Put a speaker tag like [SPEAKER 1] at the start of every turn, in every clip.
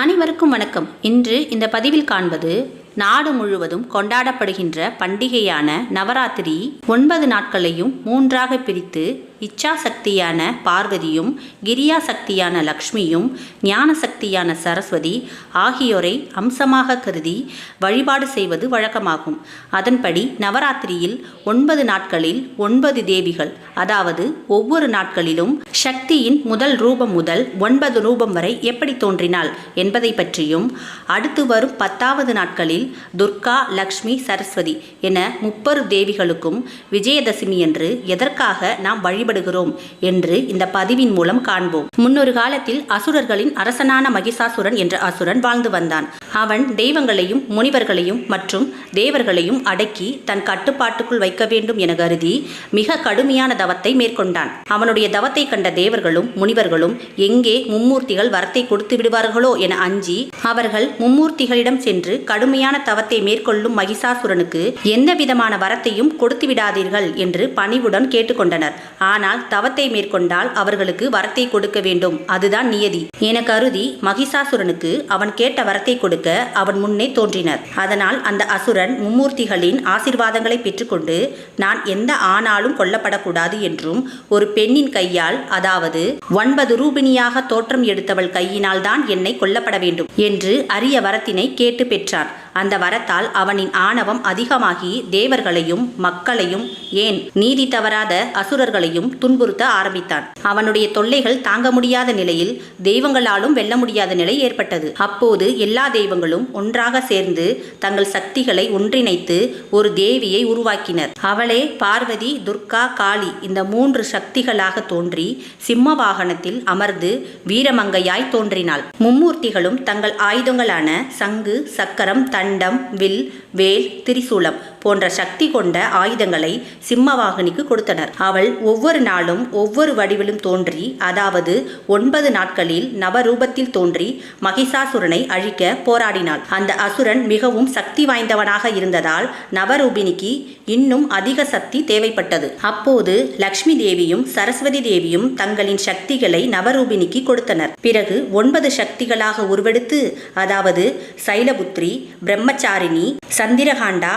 [SPEAKER 1] அனைவருக்கும் வணக்கம். இன்று இந்த பதிவில் காண்பது நாடு முழுவதும் கொண்டாடப்படுகின்ற பண்டிகையான நவராத்திரி ஒன்பது நாட்களையும் மூன்றாக பிரித்து இச்சா சக்தியான பார்வதியும் கிரியா சக்தியான லக்ஷ்மியும் ஞான சக்தியான சரஸ்வதி ஆகியோரை அம்சமாக கருதி வழிபாடு செய்வது வழக்கமாகும். அதன்படி நவராத்திரியில் ஒன்பது நாட்களில் ஒன்பது தேவிகள் அதாவது ஒவ்வொரு நாட்களிலும் சக்தியின் முதல் ரூபம் முதல் ஒன்பது ரூபம் வரை எப்படி தோன்றினாள் என்பதை பற்றியும் அடுத்து வரும் பத்தாவது நாட்களில் துர்கா லக்ஷ்மி சரஸ்வதி என முப்பது தேவிகளுக்கும் விஜயதசமி என்று எதற்காக நாம் பயன்படுகிறோம் என்று இந்த பதிவின் மூலம் காண்போம். முன்னொரு காலத்தில் அசுரர்களின் அரசனான மகிஷாசுரன் என்ற அசுரன் வாழ்ந்து வந்தான். அவன் தெய்வங்களையும் முனிவர்களையும் மற்றும் தேவர்களையும் அடக்கி தன் கட்டுப்பாட்டுக்குள் வைக்க வேண்டும் என கருதி மிக கடுமையான தவத்தை மேற்கொண்டான். அவனுடைய தவத்தை கண்ட தேவர்களும் முனிவர்களும் எங்கே மும்மூர்த்திகள் வரத்தை கொடுத்து விடுவார்களோ என அஞ்சி அவர்கள் மும்மூர்த்திகளிடம் சென்று கடுமையான தவத்தை மேற்கொள்ளும் மகிஷாசுரனுக்கு எந்த விதமான வரத்தையும் கொடுத்து விடாதீர்கள் என்று பணிவுடன் கேட்டுக்கொண்டனர். ஆனால் தவத்தை மேற்கொண்டால் அவர்களுக்கு வரத்தை கொடுக்க வேண்டும். அதுதான் நியதி. என கருதி மகிஷாசுரனுக்கு அவன் கேட்ட வரத்தை கொடுக்க அவன் முன்னே தோன்றினர். அதனால் அந்த அசுரன் மும்மூர்த்திகளின் ஆசிர்வாதங்களை பெற்றுக்கொண்டு நான் எந்த ஆணாலும் கொல்லப்படக்கூடாது என்றும் ஒரு பெண்ணின் கையால் அதாவது ஒன்பது ரூபிணியாக தோற்றம் எடுத்தவள் கையினால் தான் என்னை கொல்லப்பட வேண்டும் என்று அரிய வரத்தினை கேட்டு பெற்றான் அந்த வரத்தால் அவனின் ஆணவம் அதிகமாகி தேவர்களையும் மக்களையும் ஏன் நீதி தவறாத அசுரர்களையும் துன்புறுத்த ஆரம்பித்தான். அவனுடைய தொல்லைகள் தாங்க முடியாத நிலையில் தெய்வங்களாலும் வெல்ல முடியாத நிலை ஏற்பட்டது. அப்போது எல்லா தெய்வங்களும் ஒன்றாக சேர்ந்து தங்கள் சக்திகளை ஒன்றிணைத்து ஒரு தேவியை உருவாக்கினர். அவளே பார்வதி துர்கா காளி இந்த மூன்று சக்திகளாக தோன்றி சிம்ம வாகனத்தில் அமர்ந்து வீரமங்கையாய் தோன்றினாள். மும்மூர்த்திகளும் தங்கள் ஆயுதங்களான சங்கு சக்கரம் தண்டம் வில் வேல் திரிசூலம். போன்ற சக்தி கொண்ட ஆயுதங்களை சிம்மவாகனிக்கு கொடுத்தனர். அவள் ஒவ்வொரு நாளும் ஒவ்வொரு வடிவிலும் தோன்றி அதாவது ஒன்பது நாட்களில் நவரூபத்தில் தோன்றி மகிஷாசுரனை அழிக்க போராடினாள். அந்த அசுரன் மிகவும் சக்தி வாய்ந்தவனாக இருந்ததால் நவரூபினிக்கு இன்னும் அதிக சக்தி தேவைப்பட்டது. அப்போது லக்ஷ்மி தேவியும் சரஸ்வதி தேவியும் தங்களின் சக்திகளை நவரூபினிக்கு கொடுத்தனர். பிறகு ஒன்பது சக்திகளாக உருவெடுத்து அதாவது சைலபுத்ரி பிரம்மச்சாரிணி சந்திரகாண்டா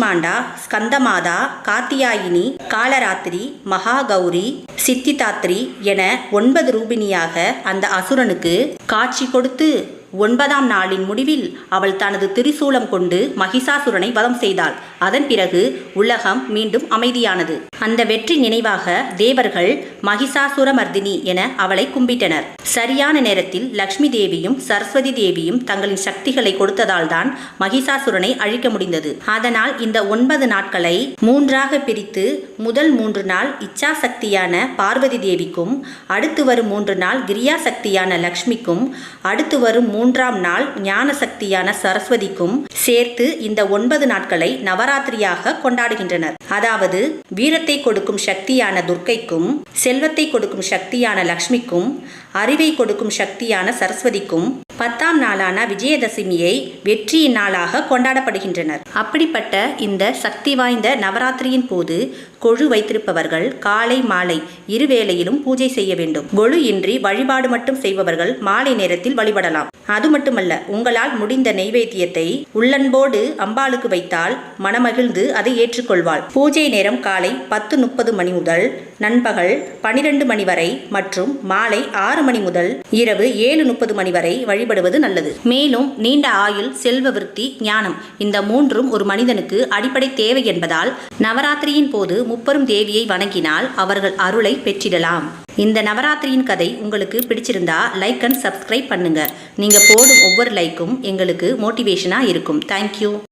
[SPEAKER 1] கூஷ்மாண்டா ஸ்கந்தமாதா காத்தியாயினி காலராத்திரி மகாகௌரி சித்திதாத்ரி என ஒன்பது ரூபினியாக அந்த அசுரனுக்கு காட்சி கொடுத்து ஒன்பதாம் நாளின் முடிவில் அவள் தனது திரிசூலம் கொண்டு மகிஷாசுரனை வதம் செய்தாள். அதன் பிறகு உலகம் மீண்டும் அமைதியானது. அந்த வெற்றி நினைவாக தேவர்கள் மகிஷாசுரமர்தினி என அவளை கும்பிட்டனர். சரியான நேரத்தில் லக்ஷ்மி தேவியும் சரஸ்வதி தேவியும் தங்களின் சக்திகளை கொடுத்ததால் தான் மகிஷாசுரனை அழிக்க முடிந்தது. அதனால் இந்த ஒன்பது நாட்களை மூன்றாக பிரித்து முதல் மூன்று நாள் இச்சாசக்தியான பார்வதி தேவிக்கும் அடுத்து வரும் மூன்று நாள் கிரியா சக்தியான லக்ஷ்மிக்கும் அடுத்து வரும் மூன்றாம் நாள் ஞான சக்தியான சரஸ்வதிக்கும் சேர்த்து இந்த ஒன்பது நாட்களை நவராத்திரியாக கொண்டாடுகின்றனர். அதாவது வீரத்தை கொடுக்கும் சக்தியான துர்க்கைக்கும் செல்வத்தை கொடுக்கும் சக்தியான லக்ஷ்மிக்கும் அறிவை கொடுக்கும் சக்தியான சரஸ்வதிக்கும் பத்தாம் நாளான விஜயதசமியை வெற்றியின் நாளாக கொண்டாடப்படுகின்றனர். அப்படிப்பட்ட இந்த சக்தி வாய்ந்த நவராத்திரியின் போது கொழு வைத்திருப்பவர்கள் காலை மாலை இருவேளையிலும் பூஜை செய்ய வேண்டும். கொழு இன்றி வழிபாடு மட்டும் செய்பவர்கள் மாலை நேரத்தில் வழிபடலாம். அது மட்டுமல்ல உங்களால் முடிந்த நெய்வேத்தியத்தை உள்ளன்போடு அம்பாளுக்கு வைத்தால் மனமகிழ்ந்து அதை ஏற்றுக்கொள்வாள். பூஜை நேரம் காலை பத்து முப்பது மணி முதல் நண்பகல் பனிரெண்டு மணி வரை மற்றும் மாலை ஆறு மணி முதல் இரவு ஏழு முப்பது மணி வரை வழிபடுவது நல்லது. மேலும் நீண்ட ஆயுள் செல்வ விருத்தி ஞானம் இந்த மூன்றும் ஒரு மனிதனுக்கு அடிப்படை தேவை என்பதால் நவராத்திரியின் போது முப்பெரும் தேவியை வணங்கினால் அவர்கள் அருளை பெற்றிடலாம். இந்த நவராத்திரியின் கதை உங்களுக்கு பிடிச்சிருந்தா லைக் அண்ட் சப்ஸ்கிரைப் பண்ணுங்க. நீங்க போடும் ஒவ்வொரு லைக்கும் எங்களுக்கு மோட்டிவேஷனா இருக்கும். தேங்க்யூ